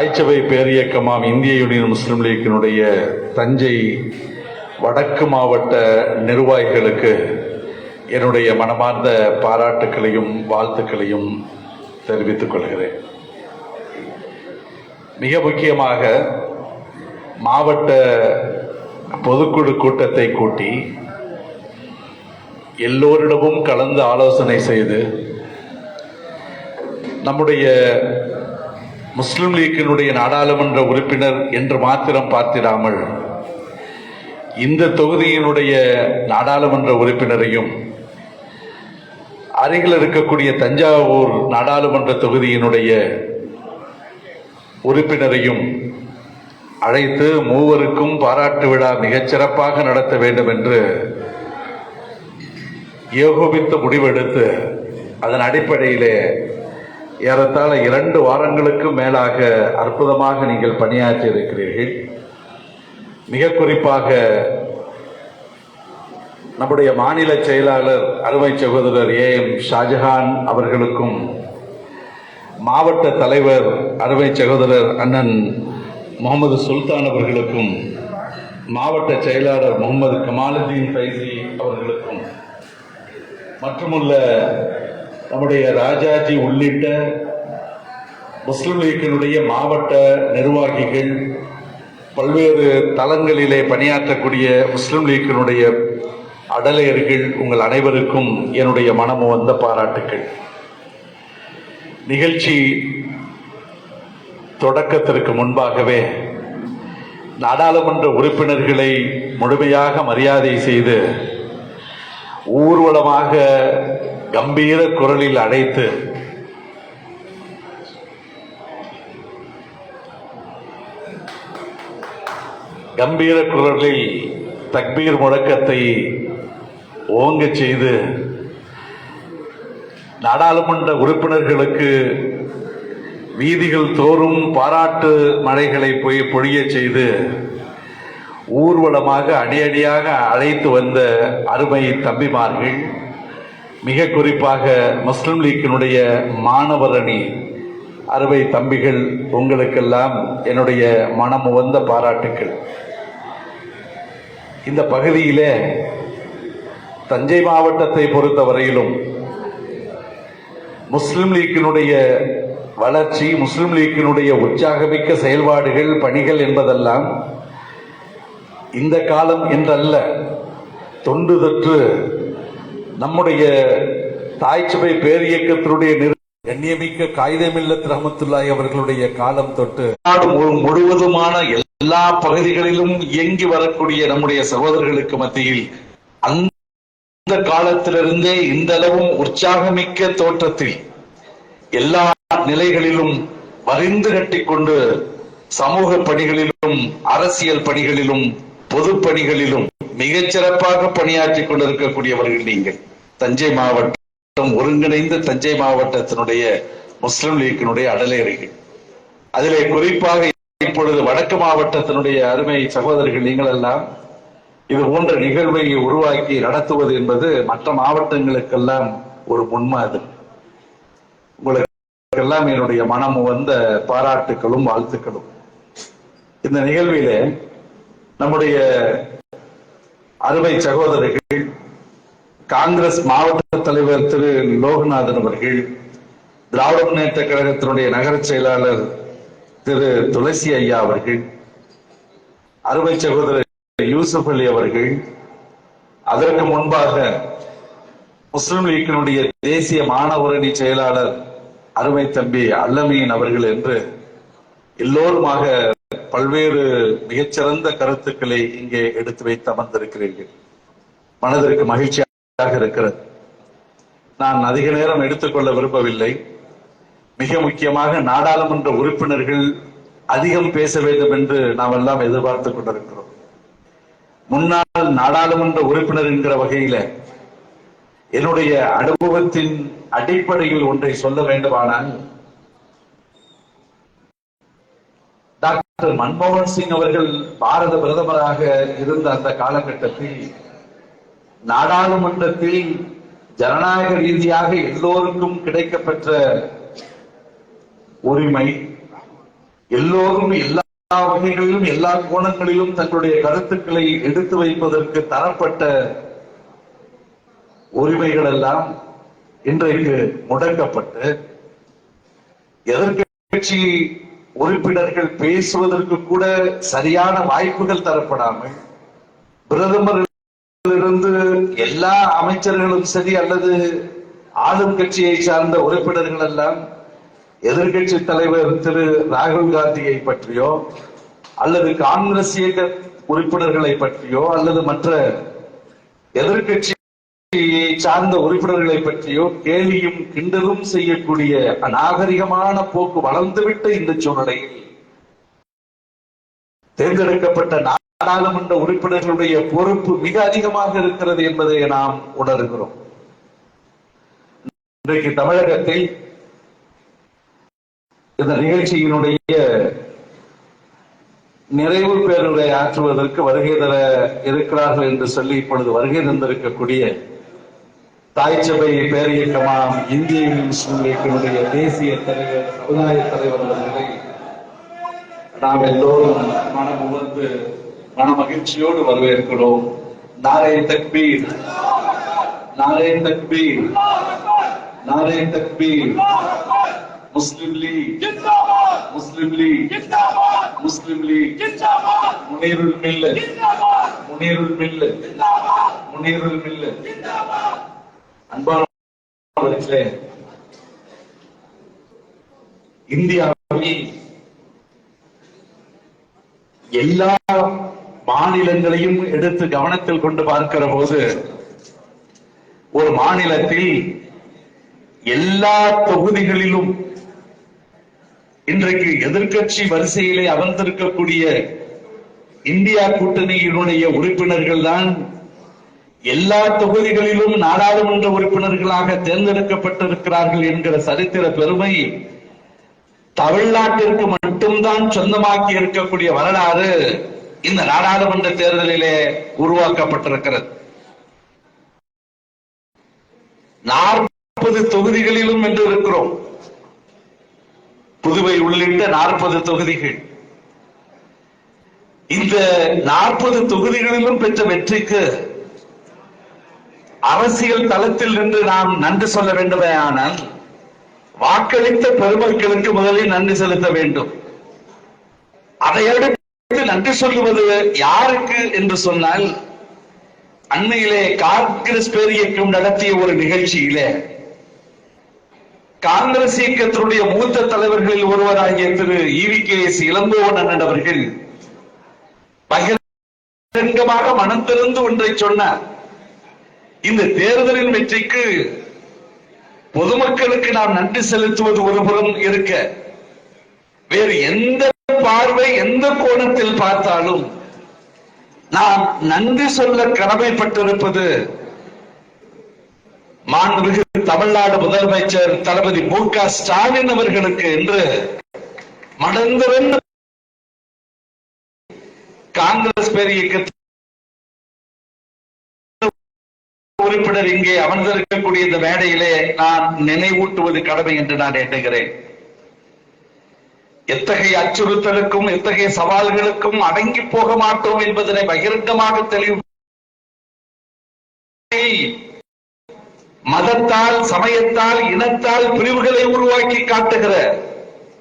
தாய்ச்சபை பேரியக்கமாம் இந்திய யூனியன் முஸ்லிம் லீக்கினுடைய தஞ்சை வடக்கு மாவட்ட நிர்வாகிகளுக்கு என்னுடைய மனமார்ந்த பாராட்டுக்களையும் வாழ்த்துக்களையும் தெரிவித்துக் கொள்கிறேன். மிக முக்கியமாக மாவட்ட பொதுக்குழு கூட்டத்தை கூட்டி எல்லோரிடமும் கலந்து ஆலோசனை செய்து நம்முடைய முஸ்லிம் லீக்கினுடைய நாடாளுமன்ற உறுப்பினர் என்று மாத்திரம் பார்த்திடாமல் இந்த தொகுதியினுடைய நாடாளுமன்ற உறுப்பினரையும் அருகில் இருக்கக்கூடிய தஞ்சாவூர் நாடாளுமன்ற தொகுதியினுடைய உறுப்பினரையும் அழைத்து மூவருக்கும் பாராட்டு விழா மிகச் சிறப்பாக நடத்த வேண்டும் என்று ஏகோபித்த முடிவெடுத்து அதன் அடிப்படையிலே ஏறத்தாழ இரண்டு வாரங்களுக்கு மேலாக அற்புதமாக நீங்கள் பணியாற்றி இருக்கிறீர்கள். மிக குறிப்பாக நம்முடைய மாநில செயலாளர் அருமை சகோதரர் ஏ எம் ஷாஜஹான் அவர்களுக்கும் மாவட்ட தலைவர் அருமை சகோதரர் அண்ணன் முகமது சுல்தான் அவர்களுக்கும் மாவட்ட செயலாளர் முகமது கமாலுதீன் ஃபைசி அவர்களுக்கும் மற்றுமுள்ள நம்முடைய ராஜாஜி உள்ளிட்ட முஸ்லிம் லீக்கினுடைய மாவட்ட நிர்வாகிகள் பல்வேறு தளங்களிலே பணியாற்றக்கூடிய முஸ்லிம் லீக்கினுடைய அடலையர்கள் உங்கள் அனைவருக்கும் என்னுடைய மனமு வந்த பாராட்டுக்கள். நிகழ்ச்சி தொடக்கத்திற்கு முன்பாகவே நாடாளுமன்ற உறுப்பினர்களை முழுமையாக மரியாதை செய்து ஊர்வலமாக கம்பீர குரலில் அழைத்து கம்பீர குரலில் தக்பீர் முழக்கத்தை ஓங்கச் செய்து நாடாளுமன்ற உறுப்பினர்களுக்கு வீதிகள் தோறும் பாராட்டு மழைகளை போய் பொழியச் செய்து ஊர்வலமாக அடியடியாக அழைத்து வந்த அருமை தம்பிமார்கள் மிக குறிப்பாக முஸ்லிம் லீக்கினுடைய மாணவர் அணி அறுவை தம்பிகள் உங்களுக்கெல்லாம் என்னுடைய மனம் உவந்த பாராட்டுக்கள். இந்த பகுதியிலே தஞ்சை மாவட்டத்தை பொறுத்தவரையிலும் முஸ்லிம் லீக்கினுடைய வளர்ச்சி முஸ்லிம் லீக்கினுடைய உற்சாகமிக்க செயல்பாடுகள் பணிகள் என்பதெல்லாம் இந்த காலம் என்றல்ல தொண்டு தொற்று நம்முடைய தாய்ச்சபை பேரியக்கத்தினுடைய நிறு கண்ணியமிக்க காகிதமில்லத் ரஹமத்துல்லாய் அவர்களுடைய காலம் தொட்டு நாடு முழுவதுமான எல்லா பகுதிகளிலும் இயங்கி வரக்கூடிய நம்முடைய சகோதரர்களுக்கு மத்தியில் அந்த காலத்திலிருந்தே இந்த அளவும் உற்சாகமிக்க தோற்றத்தில் எல்லா நிலைகளிலும் வரிந்து கட்டிக்கொண்டு சமூக பணிகளிலும் அரசியல் பணிகளிலும் பொது பணிகளிலும் மிகச் சிறப்பாக பணியாற்றிக் கொண்டிருக்கக்கூடியவர்கள் நீங்கள். தஞ்சை மாவட்டம் ஒருங்கிணைந்த தஞ்சை மாவட்டத்தினுடைய முஸ்லிம் லீக்கினுடைய அடலேறிகள் அதிலே குறிப்பாக இப்பொழுது வடக்கு மாவட்டத்தினுடைய அருமை சகோதரர்கள் நீங்கள் எல்லாம் இது போன்ற நிகழ்வை உருவாக்கி நடத்துவது என்பது மற்ற மாவட்டங்களுக்கெல்லாம் ஒரு முன்மாதிரி. உங்களுக்கெல்லாம் என்னுடைய மனம் வந்த பாராட்டுகளும் வாழ்த்துக்களும். இந்த நிகழ்விலே நம்முடைய அருமை சகோதரர்கள் காங்கிரஸ் மாவட்ட தலைவர் திரு லோகநாதன் அவர்கள் திராவிட முன்னேற்ற கழகத்தினுடைய நகர செயலாளர் திரு துளசி ஐயா அவர்கள் அருமை சகோதரர் யூசுப் அலி அவர்கள் அதற்கு முன்பாக முஸ்லிம் லீக்கினுடைய தேசிய மாணவரணி செயலாளர் அருமை தம்பி அல்லமீன் அவர்கள் என்று எல்லோருமாக பல்வேறு மிகச்சிறந்த கருத்துக்களை இங்கே எடுத்து வைத்து அமர்ந்திருக்கிறீர்கள். மனதிற்கு மகிழ்ச்சியாக இருக்கிறது. நான் அதிக நேரம் எடுத்துக்கொள்ள விரும்பவில்லை. மிக முக்கியமாக நாடாளுமன்ற உறுப்பினர்கள் அதிகம் பேச வேண்டும் என்று நாம் எல்லாம் எதிர்பார்த்துக் கொண்டிருக்கிறோம். முன்னாள் நாடாளுமன்ற உறுப்பினர் என்கிற வகையில என்னுடைய அனுபவத்தின் அடிப்படையில் ஒன்றை சொல்ல வேண்டுமானால் டாக்டர் மன்மோகன் சிங் அவர்கள் பாரத பிரதமராக இருந்த அந்த காலகட்டத்தில் நாடாளுமன்றத்தில் ஜனநாயக ரீதியாக எல்லோருக்கும் கிடைக்கப்பெற்ற உரிமை எல்லோரும் எல்லா வகைகளிலும் எல்லா கோணங்களிலும் தங்களுடைய கருத்துக்களை எடுத்து வைப்பதற்கு தரப்பட்ட உரிமைகள் எல்லாம் இன்றைக்கு முடக்கப்பட்டு எதிர்கட்சி உறுப்பினர்கள் பேசுவதற்கு கூட சரியான வாய்ப்புகள் தரப்படாமல் இருந்து எல்லா அமைச்சர்களும் சரி அல்லது ஆளும் கட்சியை சார்ந்த உறுப்பினர்கள் எல்லாம் எதிர்கட்சி தலைவர் திரு ராகுல் காந்தியை பற்றியோ அல்லது காங்கிரஸ் இயக்க உறுப்பினர்களை பற்றியோ அல்லது மற்ற எதிர்கட்சியை சார்ந்த உறுப்பினர்களை பற்றியோ கேலியும் கிண்டலும் செய்யக்கூடிய அநாகரிகமான போக்கு வளர்ந்துவிட்ட இந்த சூழ்நிலையில் தேர்ந்தெடுக்கப்பட்ட நாடாளுமன்ற உறுப்பினர்களுடைய பொறுப்பு மிக அதிகமாக இருக்கிறது என்பதை நாம் உணர்கிறோம். இன்றைக்கு தமிழகத்தில் இந்த நிகழ்ச்சியினுடைய நிறைவு பேருரை ஆற்றுவதற்கு வருகை தர இருக்கிறார்கள் என்று சொல்லி இப்பொழுது வருகை தந்திருக்கக்கூடிய தாய் சபை பேரியக்கமாம் இந்திய முஸ்லிம் தேசிய தலைவர் சமுதாய தலைவர் அவர்களை நாம் எல்லோரும் மனம் உணர்ந்து மன மகிழ்ச்சியோடு வரவேற்கிறோம். நாரே தக்பீர். நாரே தக்பீர். நாரே தக்பீர். முஸ்லிம் லீக். முஸ்லிம் லீக். முஸ்லிம் லீக். முனீருல் மில்ல முனீருல் மில்ல முனீருல் மில்ல அன்பானவர்களே இந்தியாவில் எல்லா மாநிலங்களையும் எடுத்து கவனத்தில் கொண்டு பார்க்கிற போது ஒரு மாநிலத்தில் எல்லா தொகுதிகளிலும் இன்றைக்கு எதிர்கட்சி வரிசையிலே அமர்ந்திருக்கக்கூடிய இந்தியா கூட்டணியினுடைய உறுப்பினர்கள் தான் எல்லா தொகுதிகளிலும் நாடாளுமன்ற உறுப்பினர்களாக தேர்ந்தெடுக்கப்பட்டிருக்கிறார்கள் என்கிற சரித்திர பெருமை தமிழ்நாட்டிற்கு மட்டும்தான் சொந்தமாக்கி இருக்கக்கூடிய வரலாறு. இந்த நாடாளுமன்ற தேர்தலிலே உருவாக்கப்பட்டிருக்கிறது. நாற்பது தொகுதிகளிலும் என்று இருக்கிறோம். புதுவை உள்ளிட்ட நாற்பது தொகுதிகள். இந்த நாற்பது தொகுதிகளிலும் பெற்ற வெற்றிக்கு அரசியல் தளத்தில் நின்று நாம் நன்றி சொல்ல வேண்டுமே ஆனால் வாக்களித்த பெருமக்களுக்கு முதலில் நன்றி செலுத்த வேண்டும். அதையடுத்து நன்றி சொல்லுவது யாருக்கு என்று சொன்னால் அண்மையிலே காங்கிரஸ் பேரியக்கம் நடத்திய ஒரு நிகழ்ச்சியிலே. காங்கிரஸ் இயக்கத்தினுடைய மூத்த தலைவர்களில் ஒருவராகிய Thiru EV K S Elangovan அண்ணன் அவர்கள் பகிரங்கமாக மனம் திறந்து ஒன்றை சொன்னார். இந்த தேர்தலின் வெற்றிக்கு பொதுமக்களுக்கு நாம் நன்றி செலுத்துவது ஒருபுறம் இருக்க வேறு எந்த பார்வை எந்த கோணத்தில் பார்த்தாலும் நாம் நன்றி சொல்ல கடமைப்பட்டிருப்பது மாண்புமிகு தமிழ்நாடு முதலமைச்சர் தளபதி மு க ஸ்டாலின் அவர்களுக்கு என்று மடந்திருந்த காங்கிரஸ் உறுப்பினர் இங்கே அமர்ந்திருக்கக்கூடிய இந்த மேடையிலே நான் நினைவூட்டுவது கடமை என்று நான் எண்ணுகிறேன். எத்தகைய அச்சுறுத்தலுக்கும் எத்தகைய சவால்களுக்கும் அடங்கி போக மாட்டோம் என்பதனை பகிரங்கமாக தெளிவு மதத்தால் சமயத்தால் இனத்தால் பிரிவுகளை உருவாக்கி காட்டுகிற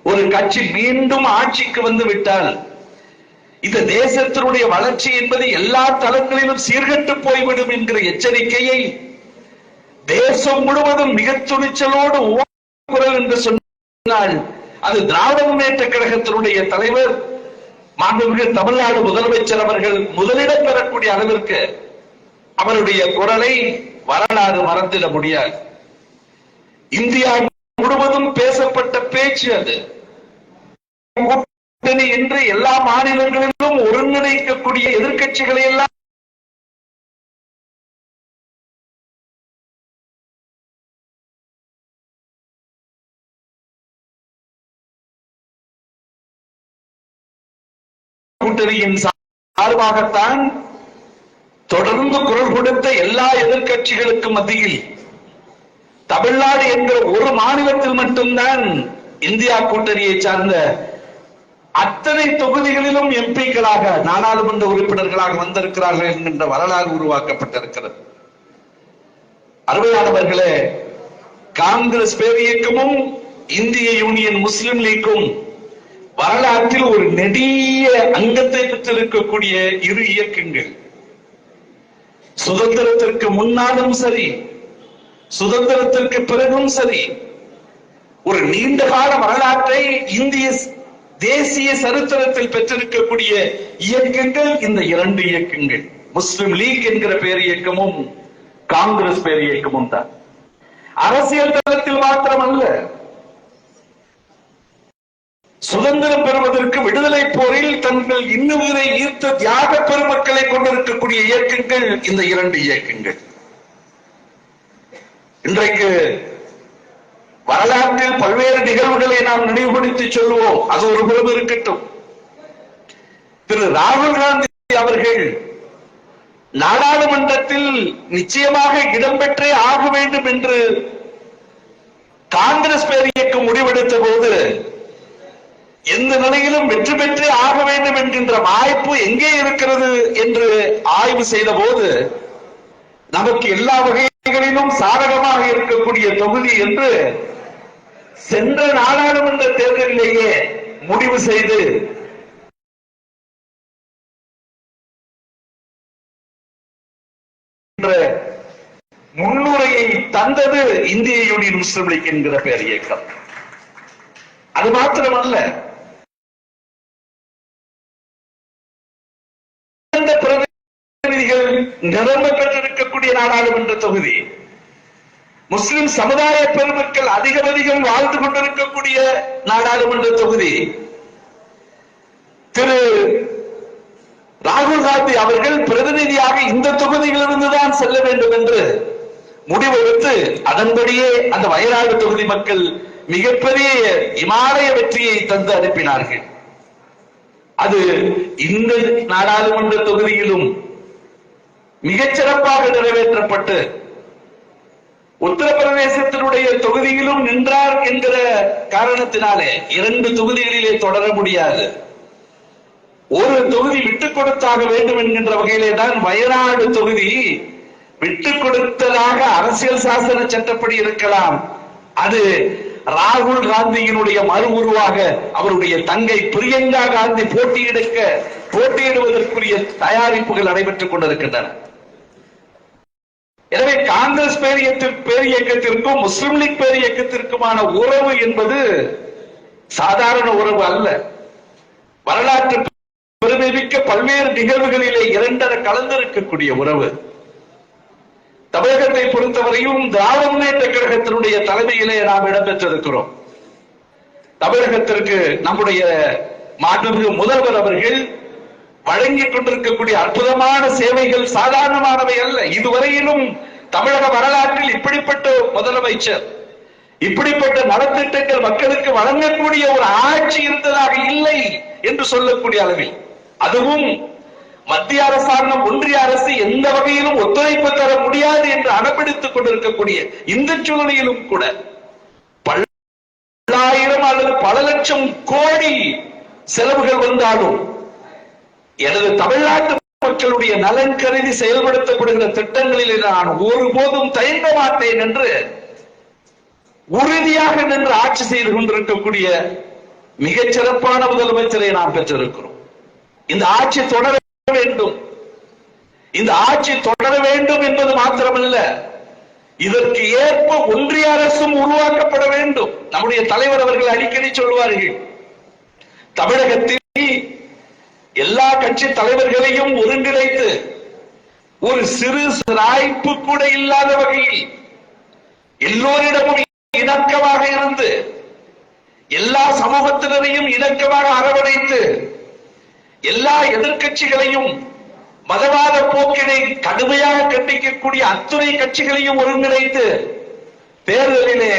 ஒரு கட்சி மீண்டும் ஆட்சிக்கு வந்து விட்டால் இந்த தேசத்தினுடைய வளர்ச்சி என்பது எல்லா தளங்களிலும் சீர்கட்டு போய்விடும் என்கிற எச்சரிக்கையை தேசம் முழுவதும் மிக துணிச்சலோடு குரல் என்று சொன்னால் அது திராவிட முன்னேற்ற கழகத்தினுடைய தலைவர் மாண்புமிகு தமிழ்நாடு முதலமைச்சர் அவர்கள் முதலிடம் பெறக்கூடிய அளவிற்கு அவருடைய குரலை வரலாறு மறந்திட முடியாது. இந்தியா முழுவதும் பேசப்பட்ட பேச்சு அது. கூட்டணி என்று எல்லா மாநிலங்களிலும் ஒருங்கிணைக்கக்கூடிய எதிர்க்கட்சிகளை எல்லாம் கூட்டணியின் சார்பாகத்தான் தொடர்ந்து குரல் கொடுத்த எல்லா எதிர்கட்சிகளுக்கும் மத்தியில் தமிழ்நாடு என்கிற ஒரு மாநிலத்தில் மட்டும்தான் இந்தியா கூட்டணியை சார்ந்த அத்தனை தொகுதிகளிலும் எம்பிக்களாக நாடாளுமன்ற உறுப்பினர்களாக வந்திருக்கிறார்கள் என்கின்ற வரலாறு உருவாக்கப்பட்டிருக்கிறது. அருமையானவர்களே காங்கிரஸ் பேரியக்கமும் இந்திய யூனியன் முஸ்லிம் லீக்கும் வரலாற்றில் ஒரு நெடிய அங்கத்தை பெற்றிருக்கக்கூடிய இரு இயக்கங்கள். சுதந்திரத்திற்கு முன்னாலும் சரி சுதந்திரத்திற்கு பிறகும் சரி ஒரு நீண்ட கால வரலாற்றை இந்திய தேசிய சரித்திரத்தில் பெற்றிருக்கக்கூடிய இயக்கங்கள் இந்த இரண்டு இயக்கங்கள். முஸ்லிம் லீக் என்கிற பேர் இயக்கமும் காங்கிரஸ் பேர் இயக்கமும் தான். அரசியல் தளத்தில் மாத்திரமல்ல சுதந்திரம் பெறுவதற்கு விடுதலை போரில் தங்கள் இன்னுயிரை ஈர்த்த தியாக பெருமக்களை கொண்டிருக்கக்கூடிய இயக்கங்கள் இந்த இரண்டு இயக்கங்கள். இன்றைக்கு வரலாற்றில் பல்வேறு நிகழ்வுகளை நாம் நினைவுபடுத்தி சொல்லுவோம். அது ஒரு புறம் இருக்கட்டும். திரு ராகுல் காந்தி அவர்கள் நாடாளுமன்றத்தில் நிச்சயமாக இடம்பெற்றே ஆக வேண்டும் என்று காங்கிரஸ் பேர் இயக்கம் முடிவெடுத்த போது எந்த நிலையிலும் வெற்றி பெற்றே ஆக வேண்டும் என்கின்ற வாய்ப்பு எங்கே இருக்கிறது என்று ஆய்வு செய்த போது நமக்கு எல்லா வகைகளிலும் சாதகமாக இருக்கக்கூடிய தொகுதி என்று சென்ற நாடாளுமன்ற தேர்தலிலேயே முடிவு செய்து என்ற முன்னுரையை தந்தது இந்திய யூனியன் முஸ்லிம் லீக் என்கிற பேர் இயக்கம். அது மாத்திரமல்ல நிரம்ப பெற்றிருக்கக்கூடிய நாடாளுமன்ற தொகுதி. முஸ்லிம் சமுதாய பெருமக்கள் அதிகம் அதிகம் வாழ்ந்து கொண்டிருக்கக்கூடிய நாடாளுமன்ற தொகுதி. திரு ராகுல் காந்தி அவர்கள் பிரதிநிதியாக இந்த தொகுதியிலிருந்து தான் செல்ல வேண்டும் என்று முடிவெடுத்து அதன்படியே அந்த வயநாடு தொகுதி மக்கள் மிகப்பெரிய இமாலய வெற்றியை தந்து அனுப்பினார்கள். அது இந்த நாடாளுமன்ற தொகுதியிலும் மிகச் சிறப்பாக நிறைவேற்றப்பட்டு உத்தரப்பிரதேசத்தினுடைய தொகுதியிலும் நின்றார் என்கிற காரணத்தினாலே இரண்டு தொகுதிகளிலே தொடர முடியாது. ஒரு தொகுதி விட்டுக் கொடுத்தாக வேண்டும் என்கின்ற வகையிலே தான் வயநாடு தொகுதி விட்டுக் கொடுத்ததாக அரசியல் சாசன சட்டப்படி இருக்கலாம். அது ராகுல் காந்தியினுடைய மறு உருவாக அவருடைய தங்கை பிரியங்கா காந்தி போட்டியிடுக்க போட்டியிடுவதற்குரிய தயாரிப்புகள் நடைபெற்றுக் கொண்டிருக்கின்றன. எனவே காங்கிரஸ் பேர் பேர் இயக்கத்திற்கும் முஸ்லிம் லீக் பேர் இயக்கத்திற்குமான உறவு என்பது சாதாரண உறவு அல்ல. வரலாற்று பெருமைமிக்க பல்வேறு நிகழ்வுகளிலே இரண்டர கலந்திருக்கக்கூடிய உறவு. தமிழகத்தை பொறுத்தவரையும் திராவிட முன்னேற்ற கழகத்தினுடைய தலைமையிலே நாம் இடம்பெற்றிருக்கிறோம். தமிழகத்திற்கு நம்முடைய மாண்புமிகு முதல்வர் அவர்கள் வழங்கிக் கொண்டிருக்கக்கூடிய அற்புதமான சேவைகள் சாதாரணமானவை அல்ல. இதுவரையிலும் தமிழக வரலாற்றில் இப்படிப்பட்ட முதலமைச்சர் இப்படிப்பட்ட நலத்திட்டங்கள் மக்களுக்கு வழங்கக்கூடிய ஒரு ஆட்சி இருந்ததாக இல்லை என்று சொல்லக்கூடிய அளவில் அதுவும் மத்திய அரசாங்கம் ஒன்றிய அரசு எந்த வகையிலும் ஒத்துழைப்பு தர முடியாது என்று அடம்பிடித்துக் கொண்டிருக்கக்கூடிய இந்த சூழ்நிலையிலும் கூட பல்லாயிரம் அல்லது பல லட்சம் கோடி செலவுகள் வந்தாலும் எனது தமிழ்நாட்டு மக்களுடைய நலன் கருதி செயல்படுத்தப்படுகிற திட்டங்களில் நான் ஒருபோதும் தயங்க மாட்டேன் என்று உறுதியாக நின்று ஆட்சி செய்து கொண்டிருக்கக்கூடிய மிகச் சிறப்பான முதலமைச்சரை நாம் பெற்றிருக்கிறோம். இந்த ஆட்சி தொடர வேண்டும். இந்த ஆட்சி தொடர வேண்டும் என்பது மாத்திரமல்ல இதற்கு ஏற்ப ஒன்றிய அரசும் உருவாக்கப்பட வேண்டும். நம்முடைய தலைவர் அவர்கள் அடிக்கடி சொல்வார்கள் தமிழகத்தில் எல்லா கட்சி தலைவர்களையும் ஒருங்கிணைத்து ஒரு சிறு சிராய்ப்பு கூட இல்லாத வகையில் எல்லோரிடமும் இணக்கமாக இருந்து எல்லா சமூகத்தினரையும் இணக்கமாக அரவணைத்து எல்லா எதிர்க்கட்சிகளையும் மதவாத போக்கினை கடுமையாக கண்டிக்கக்கூடிய அத்துணை கட்சிகளையும் ஒருங்கிணைத்து தேர்தலிலே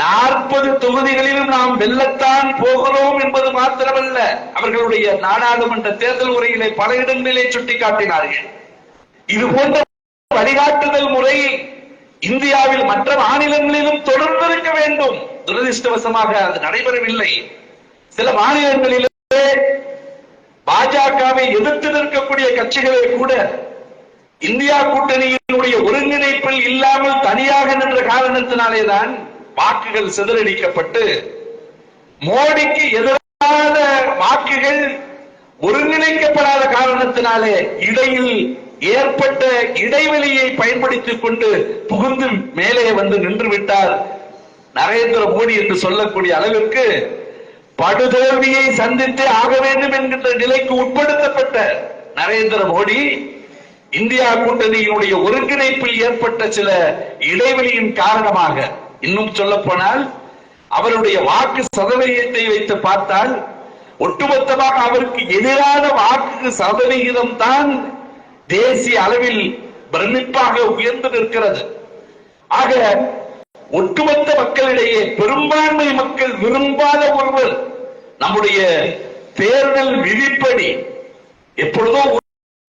நாற்பது தொகுதிகளிலும் நாம் வெல்லத்தான் போகிறோம் என்பது மாத்திரமல்ல. அவர்களுடைய நாடாளுமன்ற தேர்தல் உரையிலே பல இடங்களிலே சுட்டிக்காட்டினார்கள். இது போன்ற வழிகாட்டுதல் முறை இந்தியாவில் மற்ற மாநிலங்களிலும் தொடர்ந்திருக்க வேண்டும். துரதிருஷ்டவசமாக அது நடைபெறவில்லை. சில மாநிலங்களிலே பாஜகவை எதிர்த்து நிற்கக்கூடிய கட்சிகளை கூட இந்தியா கூட்டணியினுடைய ஒருங்கிணைப்பில் இல்லாமல் தனியாக நின்ற காரணத்தினாலேதான் வாக்குகள் சிதறடிக்கப்பட்டு மோடிக்கு எதிரான வாக்குகள் ஒருங்கிணைக்கப்படாத காரணத்தினாலே இடையில் ஏற்பட்ட இடைவெளியை பயன்படுத்திக் கொண்டு புகுந்து மேலே வந்து நின்று விட்டார் நரேந்திர மோடி என்று சொல்லக்கூடிய அளவிற்கு படுதோல்வியை சந்தித்தே ஆக வேண்டும் என்கின்ற நிலைக்கு உட்படுத்தப்பட்ட நரேந்திர மோடி இந்தியா கூட்டணியினுடைய ஒருங்கிணைப்பில் ஏற்பட்ட சில இடைவெளியின் காரணமாக இன்னும் சொல்ல போனால் அவருடைய வாக்கு சதவீதத்தை வைத்து பார்த்தால் ஒட்டுமொத்தமாக அவருக்கு எதிரான வாக்கு சதவிகிதம் தான் தேசிய அளவில் பிரமிப்பாக உயர்ந்து நிற்கிறது. ஆக ஒட்டுமொத்த மக்களிடையே பெரும்பான்மை மக்கள் விரும்பாத ஒருவர் நம்முடைய தேர்தல் விதிப்படி எப்பொழுதோ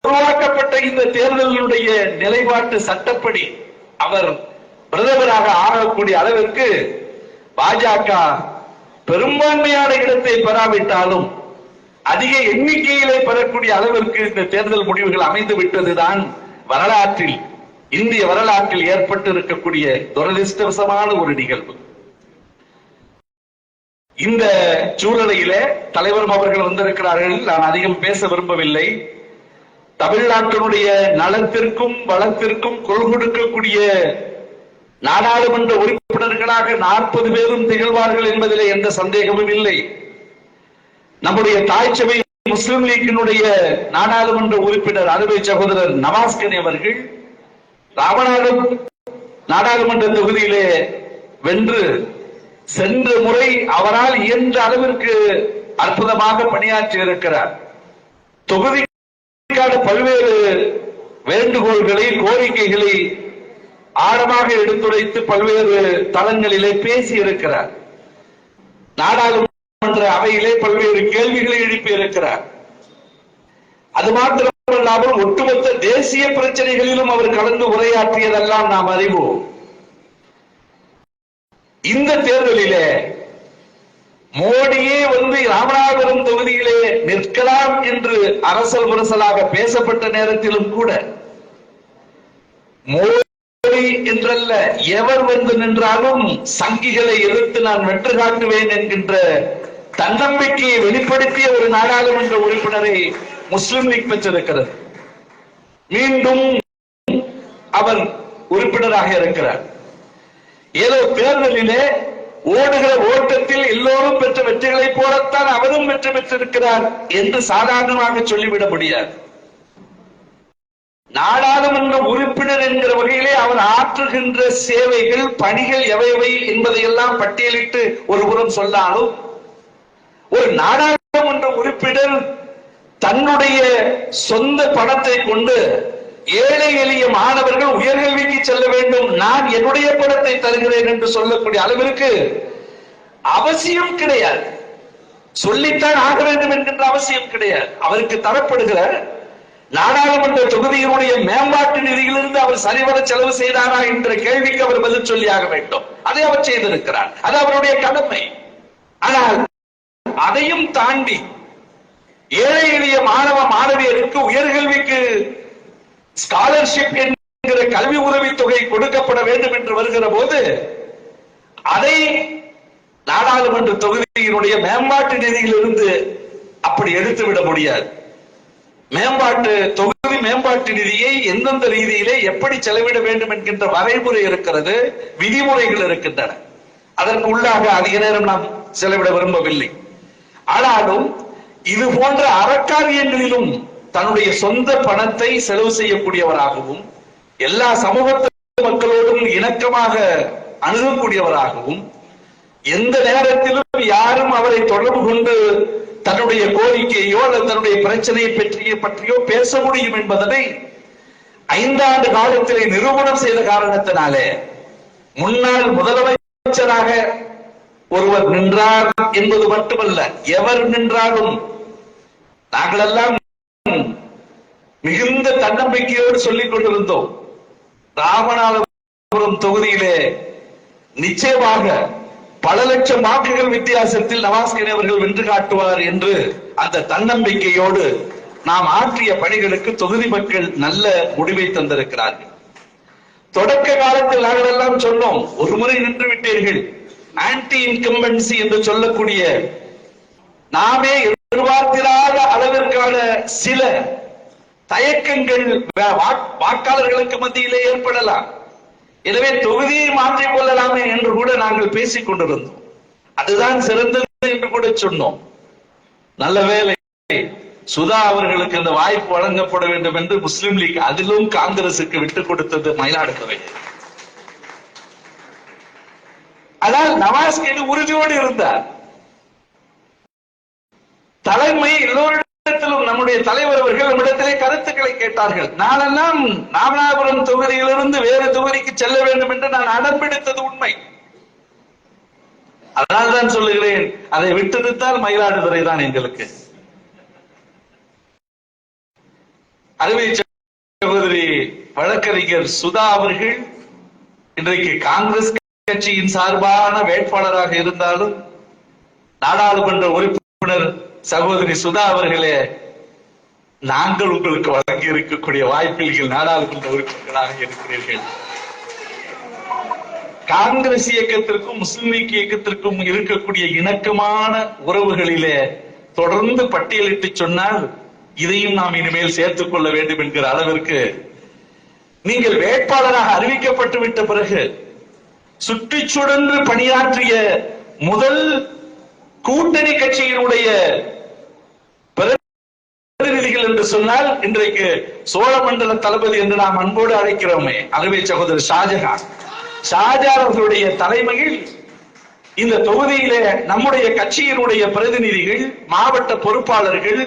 உருவாக்கப்பட்ட இந்த தேர்தலினுடைய நிலைப்பாட்டு சட்டப்படி அவர் பிரதமராக ஆகக்கூடிய அளவிற்கு பாஜக பெரும்பான்மையான இடத்தை பெறாவிட்டாலும் அதிக எண்ணிக்கையிலே பெறக்கூடிய அளவிற்கு இந்த தேர்தல் முடிவுகள் அமைந்து விட்டதுதான் வரலாற்றில் இந்திய வரலாற்றில் ஏற்பட்டு இருக்கக்கூடிய துரதிருஷ்டவசமான ஒரு நிகழ்வு. இந்த சூழ்நிலையிலே தலைவரும் அவர்கள் வந்திருக்கிறார்கள். நான் அதிகம் பேச விரும்பவில்லை. தமிழ்நாட்டினுடைய நலத்திற்கும் வளத்திற்கும் குரல் கொடுக்கக்கூடிய நாடாளுமன்ற உறுப்பினர்களாக நாற்பது பேரும் திகழ்வார்கள் என்பதிலே எந்த சந்தேகமும் இல்லை. நம்முடைய தாய் சபை முஸ்லிம் லீக்கினுடைய நாடாளுமன்ற உறுப்பினர் அறுவை சகோதரர் நவாஸ்கனி அவர்கள் ராமநாதம் நாடாளுமன்ற தொகுதியிலே வென்று சென்ற முறை அவரால் இயன்ற அளவிற்கு அற்புதமாக பணியாற்றி இருக்கிறார். தொகுதிக்கான பல்வேறு வேண்டுகோள்களை கோரிக்கைகளை ஆழமாக எடுத்துரைத்து பல்வேறு தளங்களிலே பேசி இருக்கிறார் நாடாளுமன்ற அவையிலே பல்வேறு கேள்விகளை எழுப்பி இருக்கிறார் அது மாத்திரமல்லாமல் ஒட்டுமொத்த தேசிய பிரச்சனைகளிலும் அவர் கலந்து உரையாற்றியதெல்லாம் நாம் அறிவோம். இந்த தேர்தலிலே மோடியே வந்து ராமநாதபுரம் தொகுதியிலே நிற்கலாம் என்று அரசல் முரசலாக பேசப்பட்ட நேரத்திலும் கூட மோடி என்றல்ல. எவர் வந்து நின்றாலும் சங்கிகளை எதிர்த்து நான் வென்று காட்டுவேன் என்கின்ற தன்னம்பிக்கையை வெளிப்படுத்திய ஒரு நாடாளுமன்ற உறுப்பினரை முஸ்லிம் லீக் பெற்றிருக்கிறது. மீண்டும் அவர் உறுப்பினராக இருக்கிறார். ஏதோ தேர்தலிலே ஓடுகிற ஓட்டத்தில் எல்லோரும் பெற்ற வெற்றிகளைப் போலத்தான் அவரும் வெற்றி பெற்றிருக்கிறார் என்று சாதாரணமாக சொல்லிவிட முடியாது. நாடாளுமன்ற உறுப்பினர் என்கிற வகையிலே அவர் ஆற்றுகின்ற சேவைகள் பணிகள் எவையவை என்பதையெல்லாம் பட்டியலிட்டு ஒருபுறம் சொன்னாலும் ஒரு நாடாளுமன்ற உறுப்பினர் தன்னுடைய சொந்த பணத்தை கொண்டு ஏழை எளிய மாணவர்கள் உயர்கல்விக்கு செல்ல வேண்டும் நான் என்னுடைய பணத்தை தருகிறேன் என்று சொல்லக்கூடிய அளவிற்கு அவசியம் கிடையாது. சொல்லித்தான் ஆக வேண்டும் என்கின்ற அவசியம் கிடையாது. அவருக்கு தரப்படுகிற நாடாளுமன்ற தொகுதியினுடைய மேம்பாட்டு நிதியிலிருந்து அவர் சரிவர செலவு செய்தாரா என்ற கேள்விக்கு அவர் பதில் சொல்லியாக வேண்டும். அதை அவர் செய்திருக்கிறார். அது அவருடைய கடமை. ஆனால் அதையும் தாண்டி ஏழை எளிய மாணவ மாணவியருக்கு உயர்கல்விக்கு ஸ்காலர்ஷிப் என்கிற கல்வி உதவித்தொகை கொடுக்கப்பட வேண்டும் என்று வருகிற போது அதை நாடாளுமன்ற தொகுதியினுடைய மேம்பாட்டு நிதியிலிருந்து அப்படி எடுத்து விட முடியாது. மேம்பாட்டு தொகுதி மேம்பாட்டு நிதியை எந்தெந்த ரீதியிலே எப்படி செலவிட வேண்டும் என்கின்ற வரைமுறை இருக்கிறது விதிமுறைகள் இருக்கின்றன. அதற்கு உள்ளாக அதிக நேரம் நாம் செலவிட விரும்பவில்லை. ஆனாலும் இது போன்ற அறக்காரியங்களிலும் தன்னுடைய சொந்த பணத்தை செலவு செய்யக்கூடியவராகவும் எல்லா சமூகத்து மக்களோடும் இணக்கமாக அணுகக்கூடியவராகவும் எந்த நேரத்திலும் யாரும் அவரை தொடர்பு கொண்டு தன்னுடைய கோரிக்கையோ அல்லது தன்னுடைய பிரச்சனையை பற்றிய பற்றியோ பேச முடியும் என்பதனை ஐந்தாண்டு காலத்திலே நிரூபணம் செய்த காரணத்தினாலே முன்னாள் முதலமைச்சராக ஒருவர் நின்றார் என்பது மட்டுமல்ல எவர் நின்றாலும் நாங்களெல்லாம் மிகுந்த தன்னம்பிக்கையோடு சொல்லிக் கொண்டிருந்தோம். ராமநாதபுரம் தொகுதியிலே நிச்சயமாக பல லட்சம் வாக்குகள் வித்தியாசத்தில் நவாஸ்கனி அவர்கள் வென்று காட்டுவார் என்று அந்த தன்னம்பிக்கையோடு நாம் ஆற்றிய பணிகளுக்கு தொகுதி மக்கள் நல்ல முடிவை தந்திருக்கிறார்கள். தொடக்க காலத்தில் நாங்கள் எல்லாம் சொன்னோம் ஒரு முறை நின்று விட்டீர்கள். ஆன்டி இன்கம்பன்சி என்று சொல்லக்கூடிய நாமே எதிர்பார்த்திராத அளவிற்கான சில தயக்கங்கள் வா- வாக்காளர்களுக்கு மத்தியிலே ஏற்படலாம். எனவே தொகுதியை மாற்றிக் கொள்ளலாமே என்று கூட நாங்கள் பேசிக் கொண்டிருந்தோம். அதுதான் சிறந்தது என்று கூட சொன்னோம். நல்ல வேலை சுதா அவர்களுக்கு அந்த வாய்ப்பு வழங்கப்பட வேண்டும் என்று முஸ்லிம் லீக் அதிலும் காங்கிரசுக்கு விட்டுக் கொடுத்தது மயிலாடுதுறை. ஆனால் நவாஸ் கைது உறுதியோடு இருந்தார். தலைமை எல்லோரும் நம்முடைய தலைவர் அவர்கள் நம்மிடத்திலே கருத்துக்களை கேட்டார்கள். நானெல்லாம் ராமநாதபுரம் தொகுதியிலிருந்து வேறு தொகுதிக்கு செல்ல வேண்டும் என்று நான் அடம்பிடித்தது உண்மை. அதனால் தான் சொல்லுகிறேன் அதை விட்டெடுத்தால் மயிலாடுதுறை தான் எங்களுக்கு. அருமை சகோதரி வழக்கறிஞர் சுதா அவர்கள் இன்றைக்கு காங்கிரஸ் கட்சியின் சார்பான வேட்பாளராக இருந்தாலும் நாடாளுமன்ற உறுப்பினர் சகோதரி சுதா அவர்களே நாங்கள் உங்களுக்கு வழங்கி இருக்கக்கூடிய வாய்ப்பில் நாடாளுமன்ற உறுப்பினர்களாக இருக்கிறீர்கள். காங்கிரஸ் இயக்கத்திற்கும் முஸ்லிம் லீக் இயக்கத்திற்கும் இருக்கக்கூடிய இணக்கமான உறவுகளிலே தொடர்ந்து பட்டியலிட்டு சொன்னால் இதையும் நாம் இனிமேல் சேர்த்துக் கொள்ள வேண்டும் என்கிற அளவிற்கு நீங்கள் வேட்பாளராக அறிவிக்கப்பட்டு விட்ட பிறகு சுற்றி சுழன்று பணியாற்றிய முதல் கூட்டணி கட்சியினுடைய என்று சொன்னால் இன்றைக்கு சோழ மண்டல தளபதி என்று நாம் அன்போடு அழைக்கிறோமே அருமை சகோதரர் ஷாஜஹான் ஷாஜான் அவர்களுடைய தலைமையில் இந்த தொகுதியிலே நம்முடைய கட்சியினுடைய பிரதிநிதிகள் மாவட்ட பொறுப்பாளர்கள்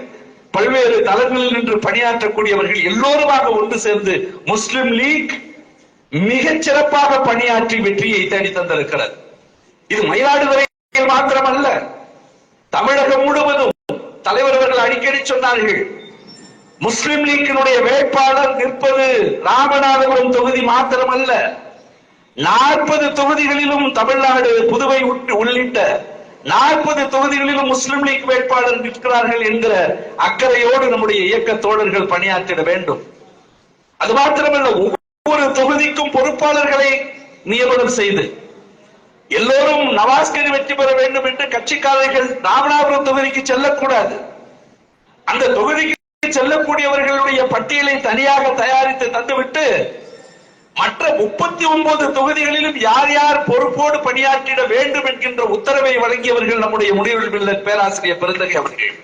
பல்வேறு தளங்களில் நின்று பணியாற்றக்கூடியவர்கள் எல்லோருமாக ஒன்று சேர்ந்து முஸ்லிம் லீக் மிகச் சிறப்பாக பணியாற்றி வெற்றியை தேடி தந்திருக்கிறது. இது மயிலாடுதுறையில் மாத்திரமல்ல தமிழகம் முழுவதும் தலைவர் அவர்கள் அடிக்கடி சொன்னார்கள் முஸ்லிம் லீக்கினுடைய வேட்பாளர் நிற்பது ராமநாதபுரம் தொகுதி மாத்திரமல்ல. நாற்பது தொகுதிகளிலும் தமிழ்நாடு புதுவை உள்ளிட்ட நாற்பது தொகுதிகளிலும் முஸ்லிம் லீக் வேட்பாளர் நிற்கிறார்கள் என்கிற அக்கறையோடு நம்முடைய இயக்க தோழர்கள் பணியாற்றிட வேண்டும். அது மாத்திரமல்ல ஒவ்வொரு தொகுதிக்கும் பொறுப்பாளர்களை நியமனம் செய்து எல்லோரும் நவாஸ்கரி வெற்றி பெற வேண்டும் என்று கட்சிக்காரர்கள் ராமநாதபுரம் தொகுதிக்கு செல்லக்கூடாது. அந்த தொகுதிக்கு செல்லக்கூடியவர்களுடைய பட்டியலை தனியாக தயாரித்து தந்துவிட்டு மற்ற முப்பத்தி ஒன்பது தொகுதிகளிலும் யார் யார் பொறுப்போடு பணியாற்றிட வேண்டும் என்கின்ற உத்தரவை வழங்கியவர்கள் நம்முடைய முடிவில் மில்லர் பேராசிரியர் பெருந்தகை அவர்கள்.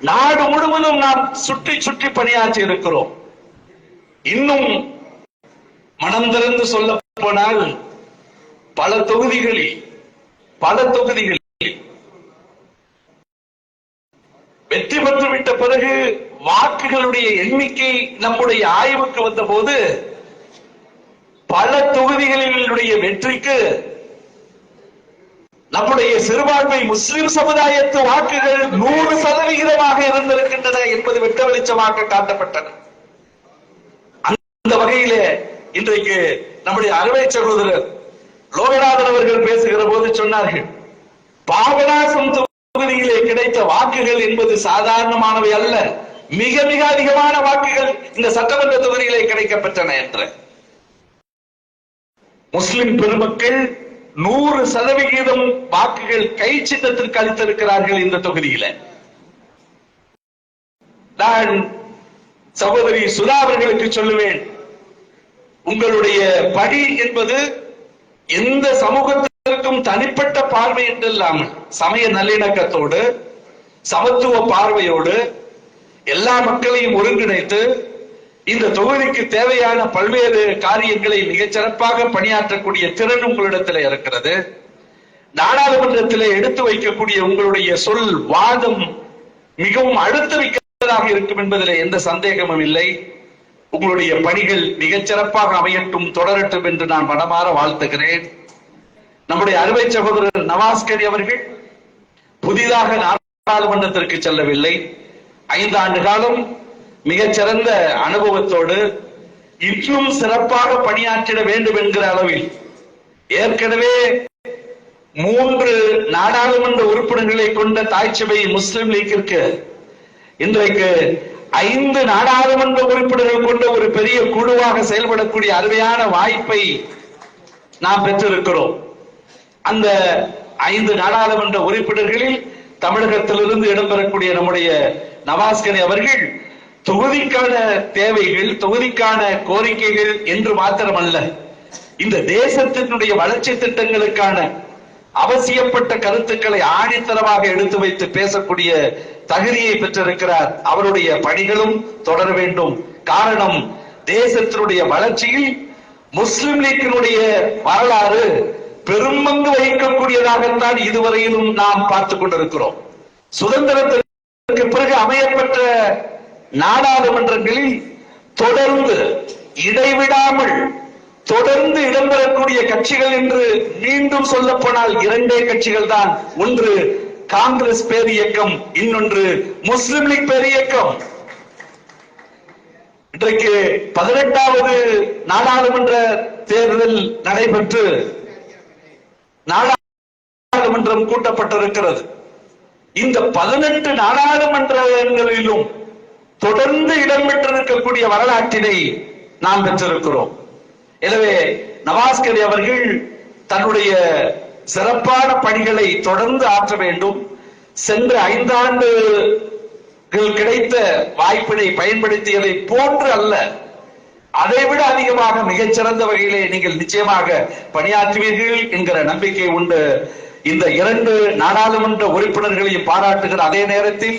நாடு முழுவதும் நாம் சுற்றி சுற்றி பணியாற்றி இருக்கிறோம். இன்னும் மனம் திறந்து சொல்ல போனால் பல தொகுதிகளில் பல தொகுதிகளில் வெற்றி பெற்றுவிட்ட பிறகு வாக்குகளுடைய எண்ணிக்கை நம்முடைய ஆய்வுக்கு வந்த போது பல தொகுதிகளினுடைய வெற்றிக்கு நம்முடைய சிறுபான்மை முஸ்லிம் சமுதாயத்து வாக்குகள் நூறு சதவிகிதமாக இருந்திருக்கின்றன என்பது வெட்ட வெளிச்சமாக காட்டப்பட்டன அந்த வகையிலே இன்றைக்கு நம்முடைய அறுவை சகோதரர் லோகநாதன் அவர்கள் பேசுகிற போது சொன்னார்கள் பாபநாச கிடைத்த வாக்குகள் என்பது சாதாரணமானவை அல்ல. மிக மிக அதிகமான வாக்குகள் இந்த சட்டமன்ற தொகுதிகளை கிடைக்கப்பெற்றன என்று. முஸ்லிம் பெருமக்கள் நூறு சதவிகிதம் வாக்குகள் கை சின்னத்திற்கு அளித்திருக்கிறார்கள் இந்த தொகுதியில. நான் சகோதரி சுதா அவர்களுக்கு சொல்லுவேன் உங்களுடைய பணி என்பது எந்த சமூகத்தில் சமூகத்திற்கும் தனிப்பட்ட பார்வை என்று இல்லாமல் சமய நல்லிணக்கத்தோடு சமத்துவ பார்வையோடு எல்லா மக்களையும் ஒருங்கிணைத்து இந்த தொகுதிக்கு தேவையான பல்வேறு காரியங்களை மிகச்சிறப்பாக பணியாற்றக்கூடிய திறன் உங்களிடத்தில் இருக்கிறது. நாடாளுமன்றத்தில் எடுத்து வைக்கக்கூடிய உங்களுடைய சொல் வாதம் மிகவும் அழுத்த வைக்கிறதாக இருக்கும் என்பதில் எந்த சந்தேகமும் இல்லை. உங்களுடைய பணிகள் மிகச்சிறப்பாக அமையட்டும் தொடரட்டும் என்று நான் மனமாற வாழ்த்துகிறேன். நம்முடைய அருமை சகோதரர் நவாஸ்கரி அவர்கள் புதிதாக நாடாளுமன்றத்திற்கு செல்லவில்லை. ஐந்து ஆண்டு காலம் மிகச்சிறந்த அனுபவத்தோடு இன்னும் சிறப்பாக பணியாற்றிட வேண்டும் என்கிற அளவில் ஏற்கனவே மூன்று நாடாளுமன்ற உறுப்பினர்களை கொண்ட தாய் சபை முஸ்லிம் லீக்கிற்கு இன்றைக்கு ஐந்து நாடாளுமன்ற உறுப்பினர்கள் கொண்ட ஒரு பெரிய குழுவாக செயல்படக்கூடிய அருமையான வாய்ப்பை நாம் பெற்றிருக்கிறோம். அந்த ஐந்து நாடாளுமன்ற உறுப்பினர்களில் தமிழகத்திலிருந்து இடம்பெறக்கூடிய நம்முடைய நவாஸ்கனி அவர்கள் தொகுதிக்கான தேவைகள் தொகுதிக்கான கோரிக்கைகள் என்று மாத்திரமல்ல இந்த தேசத்தினுடைய வளர்ச்சி திட்டங்களுக்கான அவசியப்பட்ட கருத்துக்களை ஆணித்தரமாக எடுத்து வைத்து பேசக்கூடிய தகுதியை பெற்றிருக்கிறார். அவருடைய பணிகளும் தொடர வேண்டும். காரணம் தேசத்தினுடைய வளர்ச்சியில் முஸ்லிம் லீக்கினுடைய வரலாறு பெரும்பங்கு வகிக்கக்கூடியதாகத்தான் இதுவரையிலும் நாம் பார்த்துக் கொண்டிருக்கிறோம். சுதந்திரத்திற்கு பிறகு அமையப்பெற்ற நாடாளுமன்றங்களில் தொடர்ந்து இடைவிடாமல் தொடர்ந்து இடம்பெறக்கூடிய கட்சிகள் என்று மீண்டும் சொல்லப்போனால் இரண்டே கட்சிகள் தான் ஒன்று காங்கிரஸ் பேரியக்கம் இன்னொன்று முஸ்லிம் லீக் பேரியக்கம் இன்றைக்கு பதினெட்டாவது நாடாளுமன்ற தேர்தல் நடைபெற்று நாடாளுமன்றம் கூட்டப்பட்டிருக்கிறது. இந்த பதினெட்டு நாடாளுமன்றங்களிலும் தொடர்ந்து இடம்பெற்றிருக்கக்கூடிய வரலாற்றினை நாம் பெற்றிருக்கிறோம். எனவே நவாஸ்கரி அவர்கள் தன்னுடைய சிறப்பான பணிகளை தொடர்ந்து ஆற்ற வேண்டும். சென்ற ஐந்தாண்டுகள் கிடைத்த வாய்ப்பினை பயன்படுத்தியதை போன்று அல்ல அதைவிட அதிகமாக மிகச்சிறந்த வகையிலே நீங்கள் நிச்சயமாக பணியாற்றுவீர்கள் என்கிற நம்பிக்கை உண்டு. இந்த இரண்டு நாடாளுமன்ற உறுப்பினர்களையும் பாராட்டுகிற அதே நேரத்தில்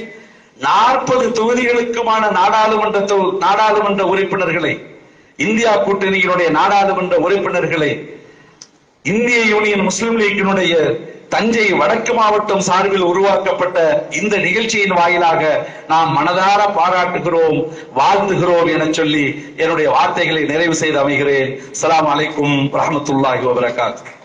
நாற்பது தொகுதிகளுக்குமான நாடாளுமன்ற நாடாளுமன்ற உறுப்பினர்களை இந்தியா கூட்டணியினுடைய நாடாளுமன்ற உறுப்பினர்களை இந்திய யூனியன் முஸ்லிம் லீக்கினுடைய தஞ்சை வடக்கு மாவட்டம் சார்பில் உருவாக்கப்பட்ட இந்த நிகழ்ச்சியின் வாயிலாக நாம் மனதார பாராட்டுகிறோம் வாழ்த்துகிறோம் என சொல்லி என்னுடைய வார்த்தைகளை நிறைவு செய்து அமைகிறேன். சலாம் அலைக்கும் ரஹமத்துல்லாஹி வபரகாத்து